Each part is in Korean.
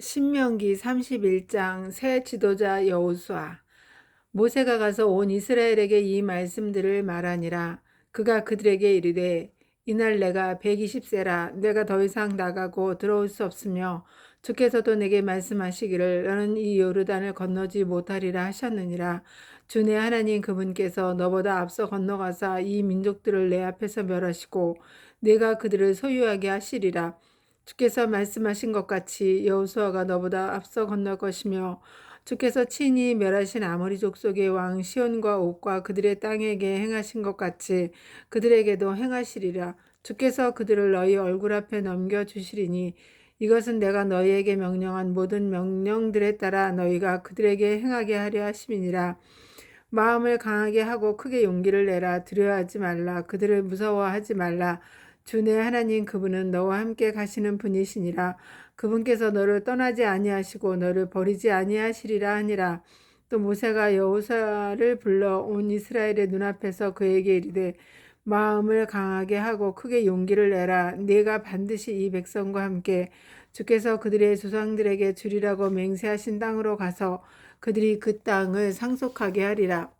신명기 31장 새 지도자 여호수아 모세가 가서 온 이스라엘에게 이 말씀들을 말하니라. 그가 그들에게 이르되 이날 내가 120세라. 내가 더 이상 나가고 들어올 수 없으며 주께서도 내게 말씀하시기를 너는 이 요르단을 건너지 못하리라 하셨느니라. 주내 하나님 그분께서 너보다 앞서 건너가사 이 민족들을 내 앞에서 멸하시고 내가 그들을 소유하게 하시리라 주께서 말씀하신 것 같이 여호수아가 너보다 앞서 건널 것이며 주께서 친히 멸하신 아모리 족속의 왕 시온과 옥과 그들의 땅에게 행하신 것 같이 그들에게도 행하시리라. 주께서 그들을 너희 얼굴 앞에 넘겨 주시리니 이것은 내가 너희에게 명령한 모든 명령들에 따라 너희가 그들에게 행하게 하려 하심이니라. 마음을 강하게 하고 크게 용기를 내라. 두려워하지 말라. 그들을 무서워하지 말라 주내 하나님 그분은 너와 함께 가시는 분이시니라. 그분께서 너를 떠나지 아니하시고 너를 버리지 아니하시리라 하니라. 또 모세가 여호사를 불러 온 이스라엘의 눈앞에서 그에게 이르되 마음을 강하게 하고 크게 용기를 내라. 네가 반드시 이 백성과 함께 주께서 그들의 조상들에게 주리라고 맹세하신 땅으로 가서 그들이 그 땅을 상속하게 하리라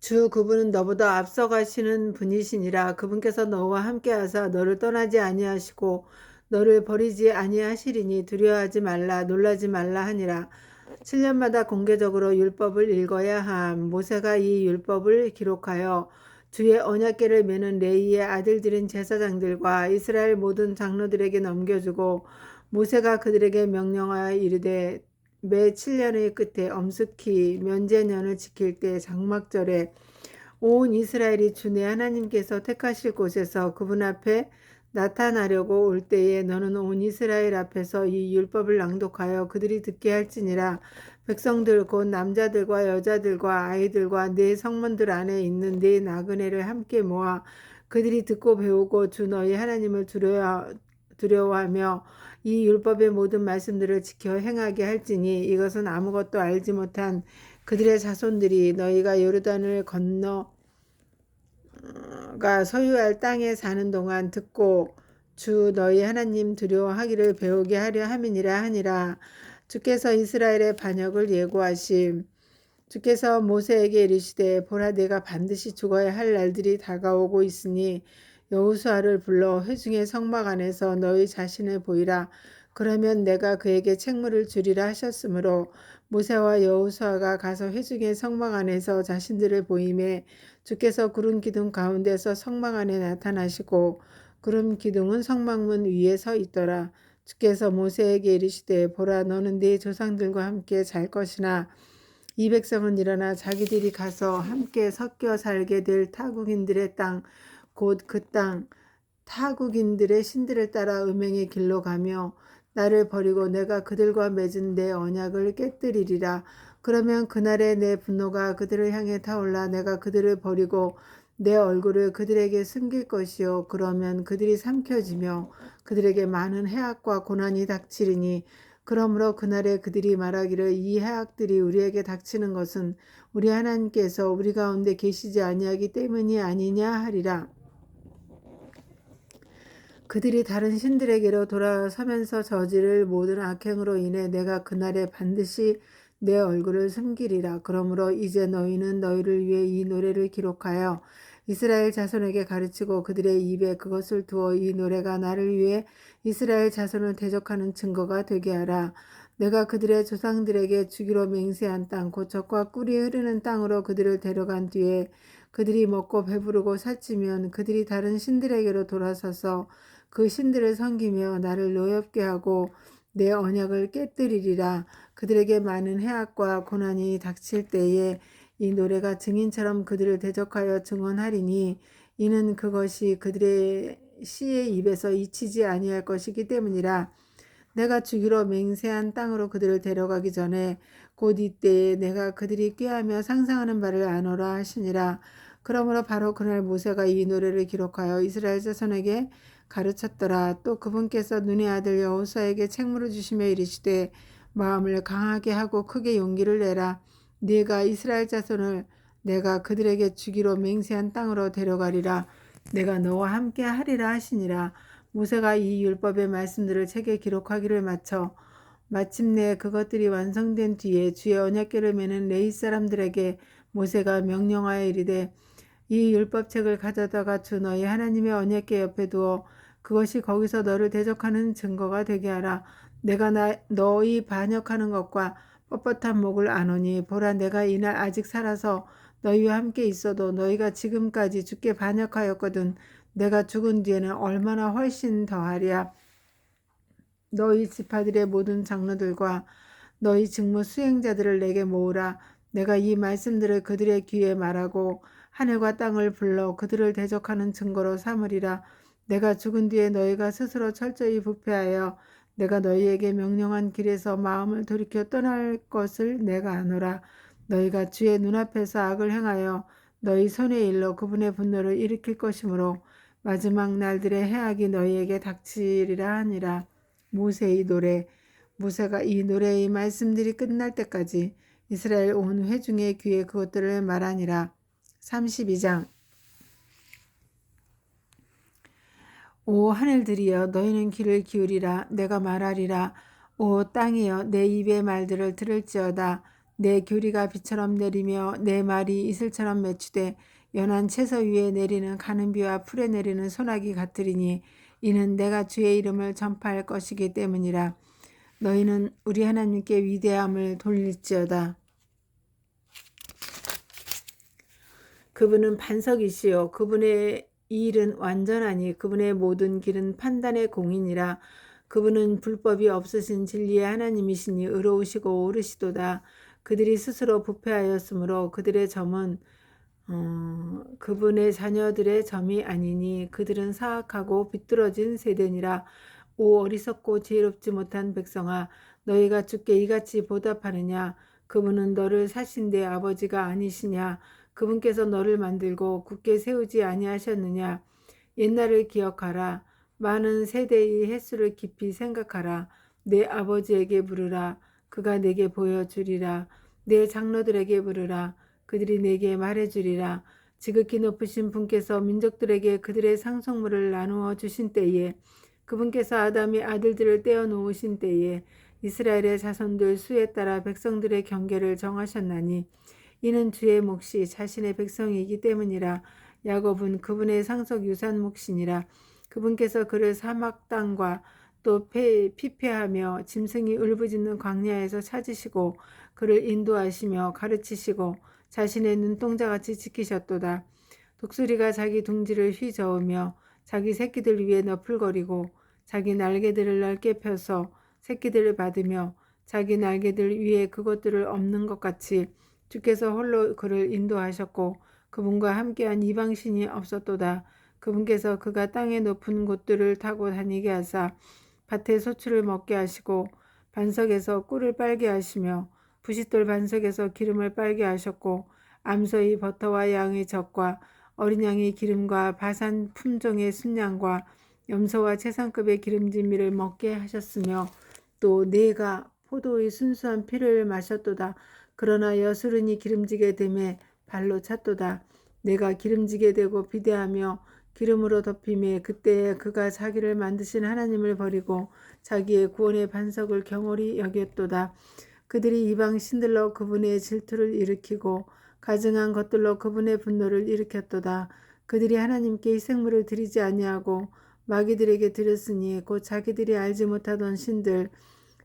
주 그분은 너보다 앞서가시는 분이시니라. 그분께서 너와 함께하사 너를 떠나지 아니하시고 너를 버리지 아니하시리니 두려워하지 말라 놀라지 말라 하니라. 7년마다 공개적으로 율법을 읽어야 함. 모세가 이 율법을 기록하여 주의 언약궤를 메는 레이의 아들들인 제사장들과 이스라엘 모든 장로들에게 넘겨주고 모세가 그들에게 명령하여 이르되 매 7년의 끝에 엄숙히 면제년을 지킬 때 장막절에 온 이스라엘이 주내 하나님께서 택하실 곳에서 그분 앞에 나타나려고 올 때에 너는 온 이스라엘 앞에서 이 율법을 낭독하여 그들이 듣게 할지니라. 백성들 곧 남자들과 여자들과 아이들과 네 성문들 안에 있는 네 나그네를 함께 모아 그들이 듣고 배우고 주 너희 하나님을 두려워, 두려워하며 이 율법의 모든 말씀들을 지켜 행하게 할지니 이것은 아무것도 알지 못한 그들의 자손들이 너희가 요르단을 건너 가 소유할 땅에 사는 동안 듣고 주 너희 하나님 두려워하기를 배우게 하려 함이니라 하니라. 주께서 이스라엘의 반역을 예고하심 주께서 모세에게 이르시되 보라 내가 반드시 죽어야 할 날들이 다가오고 있으니 여호수아를 불러 회중의 성막 안에서 너희 자신을 보이라. 그러면 내가 그에게 책무를 주리라 하셨으므로 모세와 여호수아가 가서 회중의 성막 안에서 자신들을 보임에 주께서 구름 기둥 가운데서 성막 안에 나타나시고 구름 기둥은 성막문 위에 서 있더라. 주께서 모세에게 이르시되 보라 너는 네 조상들과 함께 잘 것이나 이 백성은 일어나 자기들이 가서 함께 섞여 살게 될 타국인들의 땅 곧 그 땅 타국인들의 신들을 따라 음행의 길로 가며 나를 버리고 내가 그들과 맺은 내 언약을 깨뜨리리라. 그러면 그날에 내 분노가 그들을 향해 타올라 내가 그들을 버리고 내 얼굴을 그들에게 숨길 것이요. 그러면 그들이 삼켜지며 그들에게 많은 해악과 고난이 닥치리니 그러므로 그날에 그들이 말하기를 이 해악들이 우리에게 닥치는 것은 우리 하나님께서 우리 가운데 계시지 아니하기 때문이 아니냐 하리라. 그들이 다른 신들에게로 돌아서면서 저지를 모든 악행으로 인해 내가 그날에 반드시 내 얼굴을 숨기리라. 그러므로 이제 너희는 너희를 위해 이 노래를 기록하여 이스라엘 자손에게 가르치고 그들의 입에 그것을 두어 이 노래가 나를 위해 이스라엘 자손을 대적하는 증거가 되게 하라. 내가 그들의 조상들에게 주기로 맹세한 땅, 곧 적과 꿀이 흐르는 땅으로 그들을 데려간 뒤에 그들이 먹고 배부르고 살찌면 그들이 다른 신들에게로 돌아서서 그 신들을 섬기며 나를 노엽게 하고 내 언약을 깨뜨리리라. 그들에게 많은 해악과 고난이 닥칠 때에 이 노래가 증인처럼 그들을 대적하여 증언하리니 이는 그것이 그들의 시의 입에서 잊히지 아니할 것이기 때문이라. 내가 주기로 맹세한 땅으로 그들을 데려가기 전에 곧 이때에 내가 그들이 꾀하며 상상하는 바를 아노라 하시니라. 그러므로 바로 그날 모세가 이 노래를 기록하여 이스라엘 자손에게 가르쳤더라. 또 그분께서 눈의 아들 여호수아에게 책무를 주시며 이르시되 마음을 강하게 하고 크게 용기를 내라. 네가 이스라엘 자손을 내가 그들에게 주기로 맹세한 땅으로 데려가리라. 내가 너와 함께 하리라 하시니라. 모세가 이 율법의 말씀들을 책에 기록하기를 마쳐 마침내 그것들이 완성된 뒤에 주의 언약궤를 매는 레이 사람들에게 모세가 명령하여 이르되 이 율법책을 가져다가 주 너희 하나님의 언약궤 옆에 두어 그것이 거기서 너를 대적하는 증거가 되게 하라. 내가 나, 너희 반역하는 것과 뻣뻣한 목을 아노니 보라 내가 이날 아직 살아서 너희와 함께 있어도 너희가 지금까지 죽게 반역하였거든 내가 죽은 뒤에는 얼마나 훨씬 더하랴. 너희 지파들의 모든 장로들과 너희 직무 수행자들을 내게 모으라. 내가 이 말씀들을 그들의 귀에 말하고 하늘과 땅을 불러 그들을 대적하는 증거로 삼으리라. 내가 죽은 뒤에 너희가 스스로 철저히 부패하여 내가 너희에게 명령한 길에서 마음을 돌이켜 떠날 것을 내가 아노라. 너희가 주의 눈앞에서 악을 행하여 너희 손의 일로 그분의 분노를 일으킬 것이므로 마지막 날들의 해악이 너희에게 닥치리라 하니라. 모세의 노래 모세가 이 노래의 말씀들이 끝날 때까지 이스라엘 온 회중의 귀에 그것들을 말하니라. 32장 오 하늘들이여 너희는 귀를 기울이라. 내가 말하리라. 오 땅이여 내 입의 말들을 들을지어다. 내 교리가 비처럼 내리며 내 말이 이슬처럼 맺추되 연한 채소 위에 내리는 가는 비와 풀에 내리는 소나기 같으리니 이는 내가 주의 이름을 전파할 것이기 때문이라. 너희는 우리 하나님께 위대함을 돌릴지어다. 그분은 반석이시요. 그분의 일은 완전하니 그분의 모든 길은 판단의 공인이라 그분은 불법이 없으신 진리의 하나님이시니 의로우시고 오르시도다. 그들이 스스로 부패하였으므로 그들의 점은 어, 그분의 자녀들의 점이 아니니 그들은 사악하고 비뚤어진 세대니라. 오 어리석고 지혜롭지 못한 백성아 너희가 주께 이같이 보답하느냐? 그분은 너를 사신 내 아버지가 아니시냐 그분께서 너를 만들고 굳게 세우지 아니하셨느냐? 옛날을 기억하라. 많은 세대의 횟수를 깊이 생각하라. 내 아버지에게 물으라. 그가 내게 보여주리라. 내 장로들에게 물으라. 그들이 내게 말해주리라. 지극히 높으신 분께서 민족들에게 그들의 상속물을 나누어 주신 때에 그분께서 아담의 아들들을 떼어 놓으신 때에 이스라엘의 자손들 수에 따라 백성들의 경계를 정하셨나니 이는 주의 몫이 자신의 백성이기 때문이라 야곱은 그분의 상속 유산 몫이니라 그분께서 그를 사막 땅과 또 피폐하며 짐승이 울부짖는 광야에서 찾으시고 그를 인도하시며 가르치시고 자신의 눈동자같이 지키셨도다. 독수리가 자기 둥지를 휘저으며 자기 새끼들 위에 너풀거리고 자기 날개들을 넓게 펴서 새끼들을 받으며 자기 날개들 위에 그것들을 없는 것 같이 주께서 홀로 그를 인도하셨고 그분과 함께한 이방신이 없었도다. 그분께서 그가 땅의 높은 곳들을 타고 다니게 하사 밭에 소출을 먹게 하시고 반석에서 꿀을 빨게 하시며 부싯돌 반석에서 기름을 빨게 하셨고 암소의 버터와 양의 젖과 어린 양의 기름과 바산 품종의 순양과 염소와 최상급의 기름진 밀을 먹게 하셨으며 또 내가 포도의 순수한 피를 마셨도다. 그러나 여수른이 기름지게 됨에 발로 찼도다. 내가 기름지게 되고 비대하며 기름으로 덮임에 그때에 그가 자기를 만드신 하나님을 버리고 자기의 구원의 반석을 경홀히 여겼도다. 그들이 이방 신들로 그분의 질투를 일으키고 가증한 것들로 그분의 분노를 일으켰도다. 그들이 하나님께 희생물을 드리지 아니하고 마귀들에게 드렸으니 곧 자기들이 알지 못하던 신들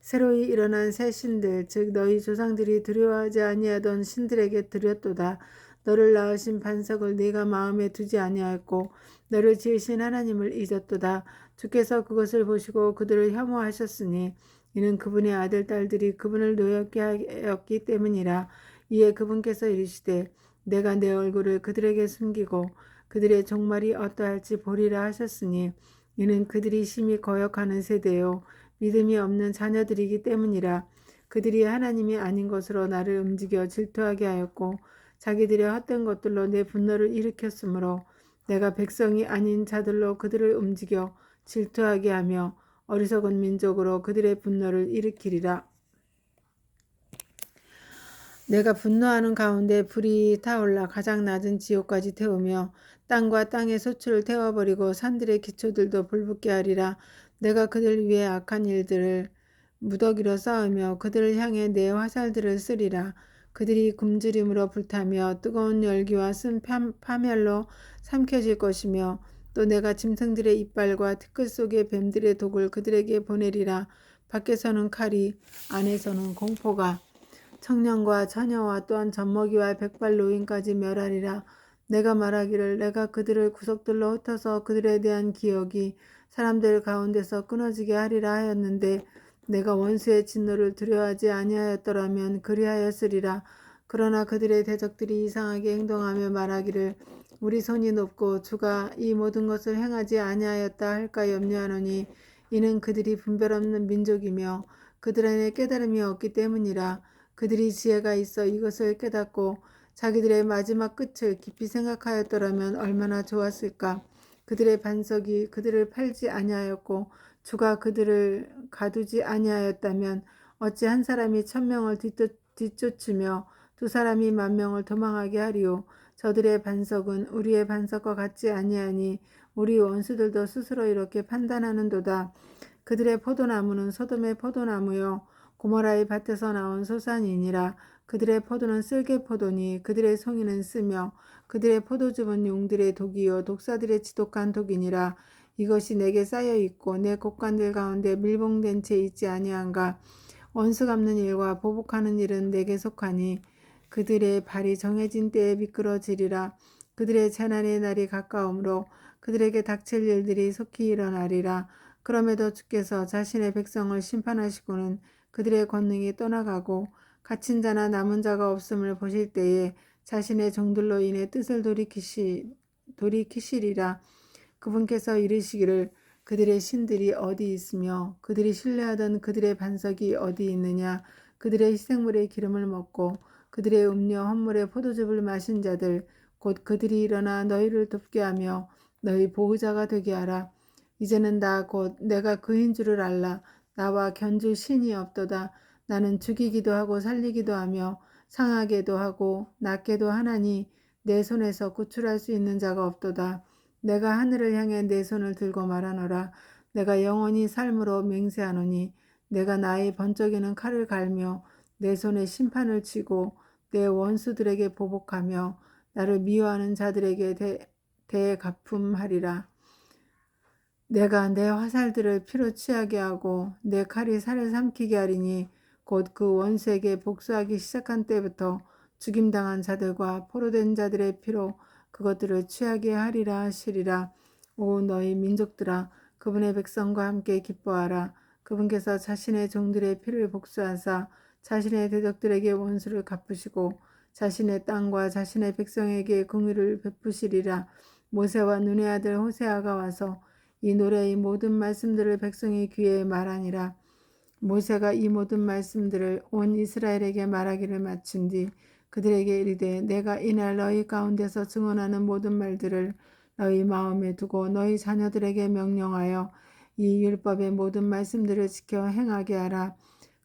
새로이 일어난 새 신들 즉 너희 조상들이 두려워하지 아니하던 신들에게 드렸도다. 너를 낳으신 반석을 네가 마음에 두지 아니하였고 너를 지으신 하나님을 잊었도다. 주께서 그것을 보시고 그들을 혐오하셨으니 이는 그분의 아들 딸들이 그분을 노엽게 하였기 때문이라. 이에 그분께서 이르시되 내가 내 얼굴을 그들에게 숨기고 그들의 종말이 어떠할지 보리라 하셨으니 이는 그들이 심히 거역하는 세대요 믿음이 없는 자녀들이기 때문이라 그들이 하나님이 아닌 것으로 나를 움직여 질투하게 하였고 자기들의 헛된 것들로 내 분노를 일으켰으므로 내가 백성이 아닌 자들로 그들을 움직여 질투하게 하며 어리석은 민족으로 그들의 분노를 일으키리라. 내가 분노하는 가운데 불이 타올라 가장 낮은 지옥까지 태우며 땅과 땅의 소출을 태워버리고 산들의 기초들도 불붙게 하리라. 내가 그들 위해 악한 일들을 무더기로 쌓으며 그들을 향해 내 화살들을 쓰리라. 그들이 굶주림으로 불타며 뜨거운 열기와 쓴 파- 파멸로 삼켜질 것이며 또 내가 짐승들의 이빨과 티끌 속의 뱀들의 독을 그들에게 보내리라. 밖에서는 칼이 안에서는 공포가 청년과 처녀와 또한 젖먹이와 백발 노인까지 멸하리라. 내가 말하기를 내가 그들을 구석들로 흩어서 그들에 대한 기억이 사람들 가운데서 끊어지게 하리라 하였는데 내가 원수의 진노를 두려워하지 아니하였더라면 그리하였으리라. 그러나 그들의 대적들이 이상하게 행동하며 말하기를 우리 손이 높고 주가 이 모든 것을 행하지 아니하였다 할까 염려하노니 이는 그들이 분별 없는 민족이며 그들 안에 깨달음이 없기 때문이라. 그들이 지혜가 있어 이것을 깨닫고 자기들의 마지막 끝을 깊이 생각하였더라면 얼마나 좋았을까. 그들의 반석이 그들을 팔지 아니하였고 주가 그들을 가두지 아니하였다면 어찌 한 사람이 천명을 뒤쫓, 뒤쫓으며 두 사람이 만 명을 도망하게 하리요. 저들의 반석은 우리의 반석과 같지 아니하니 우리 원수들도 스스로 이렇게 판단하는도다. 그들의 포도나무는 소돔의 포도나무요 고모라의 밭에서 나온 소산이니라. 그들의 포도는 쓸개 포도니 그들의 송이는 쓰며 그들의 포도즙은 용들의 독이요 독사들의 지독한 독이니라. 이것이 내게 쌓여 있고 내 곡간들 가운데 밀봉된 채 있지 아니한가. 원수 갚는 일과 보복하는 일은 내게 속하니 그들의 발이 정해진 때에 미끄러지리라. 그들의 재난의 날이 가까우므로 그들에게 닥칠 일들이 속히 일어나리라. 그럼에도 주께서 자신의 백성을 심판하시고는 그들의 권능이 떠나가고 갇힌 자나 남은 자가 없음을 보실 때에 자신의 종들로 인해 뜻을 돌이키시, 돌이키시리라. 그분께서 이르시기를 그들의 신들이 어디 있으며 그들이 신뢰하던 그들의 반석이 어디 있느냐? 그들의 희생물의 기름을 먹고 그들의 음료 헌물의 포도즙을 마신 자들 곧 그들이 일어나 너희를 돕게 하며 너희 보호자가 되게 하라. 이제는 나 곧 내가 그인 줄을 알라. 나와 견줄 신이 없도다. 나는 죽이기도 하고 살리기도 하며 상하게도 하고 낫게도 하나니 내 손에서 구출할 수 있는 자가 없도다 내가 하늘을 향해 내 손을 들고 말하노라. 내가 영원히 삶으로 맹세하노니 내가 나의 번쩍이는 칼을 갈며 내 손에 심판을 치고 내 원수들에게 보복하며 나를 미워하는 자들에게 대, 대갚음하리라. 내가 내 화살들을 피로 취하게 하고 내 칼이 살을 삼키게 하리니 곧 그 원수에게 복수하기 시작한 때부터 죽임당한 자들과 포로된 자들의 피로 그것들을 취하게 하리라 하시리라. 오 너희 민족들아 그분의 백성과 함께 기뻐하라. 그분께서 자신의 종들의 피를 복수하사 자신의 대적들에게 원수를 갚으시고 자신의 땅과 자신의 백성에게 긍휼을 베푸시리라. 모세와 눈의 아들 호세아가 와서 이 노래의 모든 말씀들을 백성의 귀에 말하니라. 모세가 이 모든 말씀들을 온 이스라엘에게 말하기를 마친 뒤 그들에게 이르되 내가 이날 너희 가운데서 증언하는 모든 말들을 너희 마음에 두고 너희 자녀들에게 명령하여 이 율법의 모든 말씀들을 지켜 행하게 하라.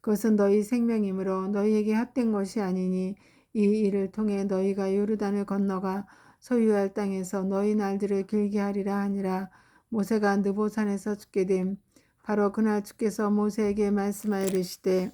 그것은 너희 생명이므로 너희에게 헛된 것이 아니니 이 일을 통해 너희가 요르단을 건너가 소유할 땅에서 너희 날들을 길게 하리라 하니라. 모세가 느보산에서 죽게 됨. 바로 그날 주께서 모세에게 말씀하여 이르시되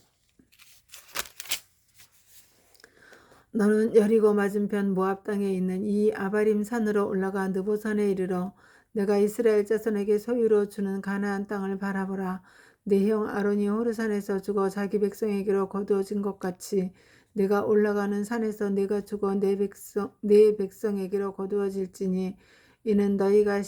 너는 여리고 맞은편 모압 땅에 있는 이 아바림 산으로 올라가 느보산에 이르러 내가 이스라엘 자손에게 소유로 주는 가나안 땅을 바라보라. 내 형 아론이 호르산에서 죽어 자기 백성에게로 거두어진 것 같이 내가 올라가는 산에서 내가 죽어 내 백성 내 백성에게로 거두어질지니 이는 너희가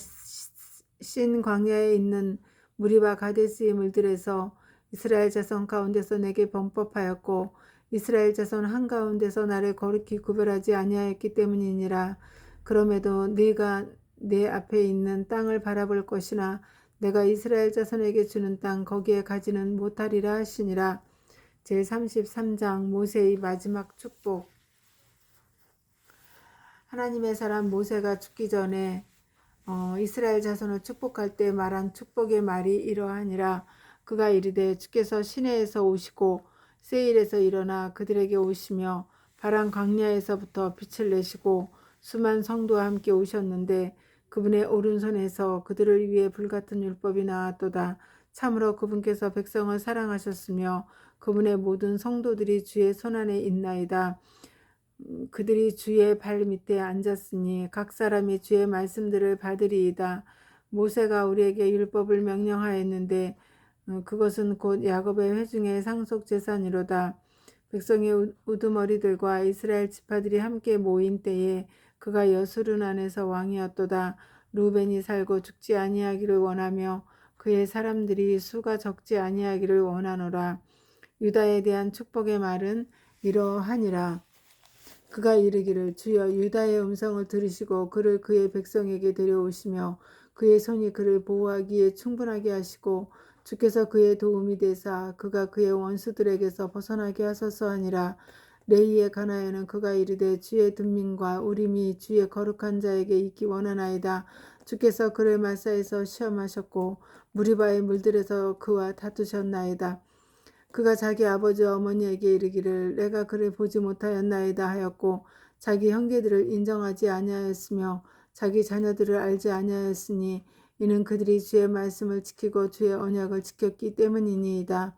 신 광야에 있는 무리바 가데스의 물들에서 이스라엘 자손 가운데서 내게 범법하였고 이스라엘 자손 한가운데서 나를 거룩히 구별하지 아니하였기 때문이니라. 그럼에도 네가 내 앞에 있는 땅을 바라볼 것이나 내가 이스라엘 자손에게 주는 땅 거기에 가지는 못하리라 하시니라. 제33장 모세의 마지막 축복 하나님의 사람 모세가 죽기 전에 어, 이스라엘 자손을 축복할 때 말한 축복의 말이 이러하니라. 그가 이르되 주께서 시내에서 오시고 세일에서 일어나 그들에게 오시며 바람 광야에서부터 빛을 내시고 수만 성도와 함께 오셨는데 그분의 오른손에서 그들을 위해 불같은 율법이 나왔도다. 참으로 그분께서 백성을 사랑하셨으며 그분의 모든 성도들이 주의 손안에 있나이다. 음, 그들이 주의 발 밑에 앉았으니 각 사람이 주의 말씀들을 받으리이다. 모세가 우리에게 율법을 명령하였는데 어, 그것은 곧 야곱의 회중의 상속 재산이로다. 백성의 우- 우두머리들과 이스라엘 지파들이 함께 모인 때에 그가 여수른 안에서 왕이었도다. 루벤이 살고 죽지 아니하기를 원하며 그의 사람들이 수가 적지 아니하기를 원하노라. 유다에 대한 축복의 말은 이러하니라. 그가 이르기를 주여 유다의 음성을 들으시고 그를 그의 백성에게 데려오시며 그의 손이 그를 보호하기에 충분하게 하시고 주께서 그의 도움이 되사 그가 그의 원수들에게서 벗어나게 하소서 하니라. 레이에 관하여는 그가 이르되 주의 든민과 우림이 주의 거룩한 자에게 있기 원하나이다. 주께서 그를 말사에서 시험하셨고 무리바의 물들에서 그와 다투셨나이다 그가 자기 아버지와 어머니에게 이르기를 내가 그를 보지 못하였나이다 하였고 자기 형제들을 인정하지 아니하였으며 자기 자녀들을 알지 아니하였으니 이는 그들이 주의 말씀을 지키고 주의 언약을 지켰기 때문이니이다.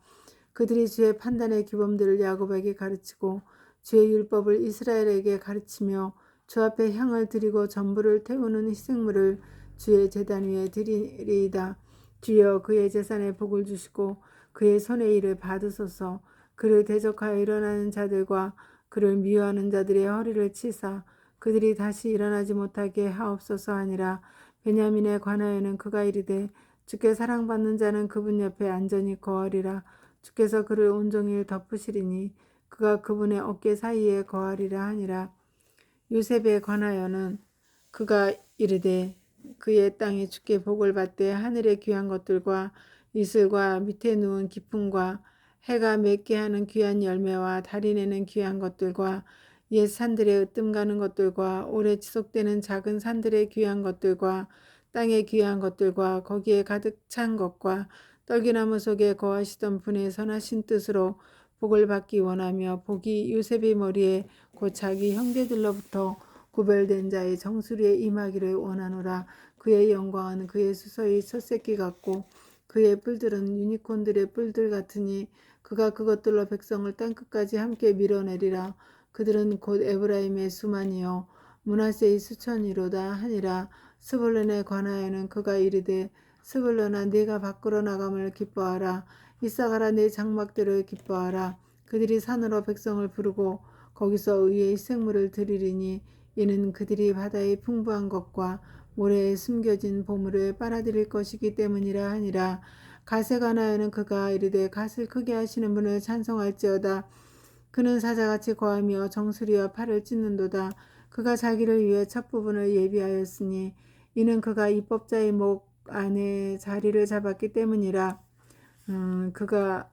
그들이 주의 판단의 규범들을 야곱에게 가르치고 주의 율법을 이스라엘에게 가르치며 주 앞에 향을 드리고 전부를 태우는 희생물을 주의 제단 위에 드리리이다. 주여 그의 재산에 복을 주시고 그의 손의 일을 받으소서. 그를 대적하여 일어나는 자들과 그를 미워하는 자들의 허리를 치사 그들이 다시 일어나지 못하게 하옵소서 하니라. 베냐민에 관하여는 그가 이르되 주께 사랑받는 자는 그분 옆에 안전히 거하리라. 주께서 그를 온종일 덮으시리니 그가 그분의 어깨 사이에 거하리라 하니라. 요셉에 관하여는 그가 이르되 그의 땅에 주께 복을 받되 하늘의 귀한 것들과 이슬과 밑에 누운 기품과 해가 맺게 하는 귀한 열매와 달이 내는 귀한 것들과 옛 산들의 으뜸 가는 것들과 오래 지속되는 작은 산들의 귀한 것들과 땅의 귀한 것들과 거기에 가득 찬 것과 떡이나무 속에 거하시던 분의 선하신 뜻으로 복을 받기 원하며 복이 요셉의 머리에 곧 자기 형제들로부터 구별된 자의 정수리에 임하기를 원하노라. 그의 영광은 그의 수서의 첫 새끼 같고 그의 뿔들은 유니콘들의 뿔들 같으니 그가 그것들로 백성을 땅끝까지 함께 밀어내리라. 그들은 곧 에브라임의 수만이요. 문하세의 수천이로다 하니라. 스불론에 관하여는 그가 이르되 스불론아 네가 밖으로 나감을 기뻐하라. 이사가라 내 장막들을 기뻐하라. 그들이 산으로 백성을 부르고 거기서 의의 생물을 드리리니 이는 그들이 바다의 풍부한 것과 모래에 숨겨진 보물을 빨아들일 것이기 때문이라 하니라. 갓에 관하여는 그가 이르되 갓을 크게 하시는 분을 찬송할지어다. 그는 사자같이 거하며 정수리와 팔을 찢는도다. 그가 자기를 위해 첫 부분을 예비하였으니 이는 그가 입법자의 목 안에 자리를 잡았기 때문이라. 음, 그가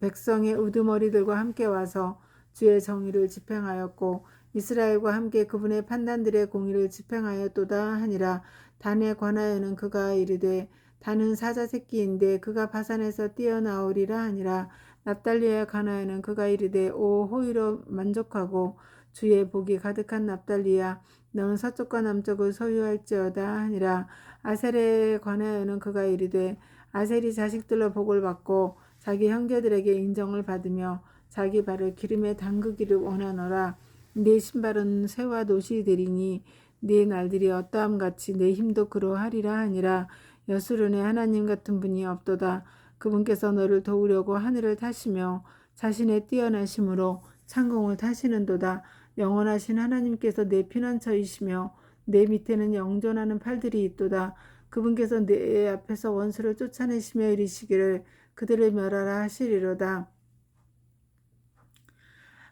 백성의 우두머리들과 함께 와서 주의 정의를 집행하였고 이스라엘과 함께 그분의 판단들의 공의를 집행하였도다 하니라. 단에 관하여는 그가 이르되 단은 사자 새끼인데 그가 바산에서 뛰어나오리라 하니라. 납달리에 관하여는 그가 이르되 오 호의로 만족하고 주의 복이 가득한 납달리야 너는 서쪽과 남쪽을 소유할지어다 하니라. 아셀에 관하여는 그가 이르되 아셀이 자식들로 복을 받고 자기 형제들에게 인정을 받으며 자기 발을 기름에 담그기를 원하노라 네 신발은 새와 노시 되리니 네 날들이 어떠함 같이 내 힘도 그러하리라 하니라. 여수론의 하나님 같은 분이 없도다. 그분께서 너를 도우려고 하늘을 타시며 자신의 뛰어나심으로 창공을 타시는도다. 영원하신 하나님께서 내 피난처이시며 내 밑에는 영존하는 팔들이 있도다. 그분께서 내 앞에서 원수를 쫓아내시며 이르시기를 그들을 멸하라 하시리로다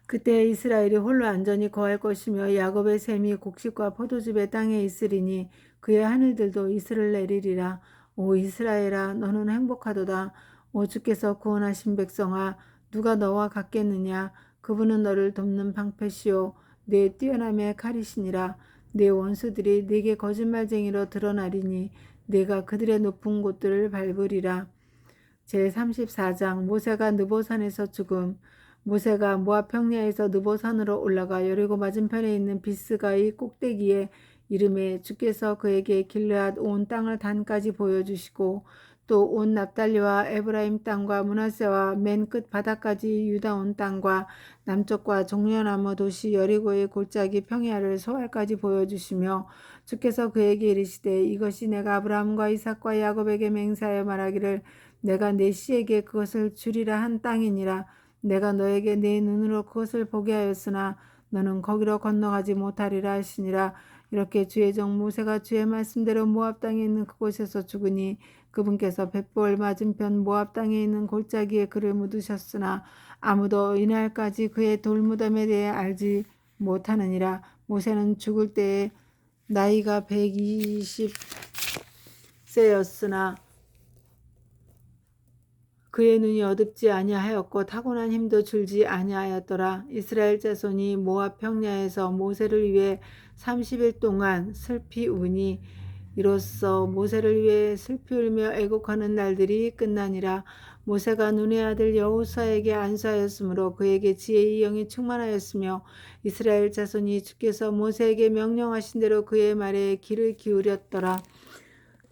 그때 이스라엘이 홀로 안전히 거할 것이며 야곱의 샘이 곡식과 포도즙의 땅에 있으리니 그의 하늘들도 이슬을 내리리라. 오 이스라엘아 너는 행복하도다. 오 주께서 구원하신 백성아 누가 너와 같겠느냐. 그분은 너를 돕는 방패시오. 내 뛰어남의 칼이시니라. 내 원수들이 네게 거짓말쟁이로 드러나리니 내가 그들의 높은 곳들을 밟으리라. 제34장 모세가 느보산에서 죽음 모세가 모압 평야에서 느보산으로 올라가 여리고 맞은편에 있는 비스가의 꼭대기에 이름에 주께서 그에게 길르앗 온 땅을 단까지 보여주시고 또 온 납달리와 에브라임 땅과 문하세와 맨 끝 바다까지 유다 온 땅과 남쪽과 종려나무 도시 여리고의 골짜기 평야를 소알까지 보여주시며 주께서 그에게 이르시되 이것이 내가 아브라함과 이삭과 야곱에게 맹세하여 말하기를 내가 내 씨에게 그것을 주리라 한 땅이니라 내가 너에게 내 눈으로 그것을 보게 하였으나 너는 거기로 건너가지 못하리라 하시니라. 이렇게 주의 종 모세가 주의 말씀대로 모압 땅에 있는 그곳에서 죽으니 그분께서 벳볼 맞은편 모압 땅에 있는 골짜기에 그를 묻으셨으나 아무도 이날까지 그의 돌무덤에 대해 알지 못하느니라. 모세는 죽을 때에 나이가 120세였으나 그의 눈이 어둡지 아니하였고 타고난 힘도 줄지 아니하였더라. 이스라엘 자손이 모압 평야에서 모세를 위해 30일 동안 슬피 우니 이로써 모세를 위해 슬피 울며 애곡하는 날들이 끝나니라. 모세가 눈의 아들 여호수아에게 안수하였으므로 그에게 지혜의 영이 충만하였으며 이스라엘 자손이 주께서 모세에게 명령하신 대로 그의 말에 귀를 기울였더라.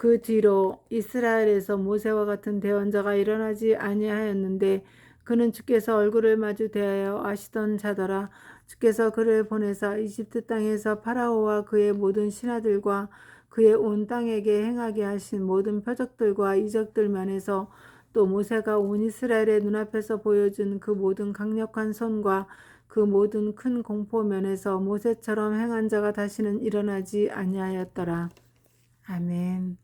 그 뒤로 이스라엘에서 모세와 같은 대언자가 일어나지 아니하였는데 그는 주께서 얼굴을 마주 대하여 아시던 자더라 주께서 그를 보내사 이집트 땅에서 파라오와 그의 모든 신하들과 그의 온 땅에게 행하게 하신 모든 표적들과 이적들 면에서 또 모세가 온 이스라엘의 눈앞에서 보여준 그 모든 강력한 손과 그 모든 큰 공포 면에서 모세처럼 행한 자가 다시는 일어나지 아니하였더라. 아멘.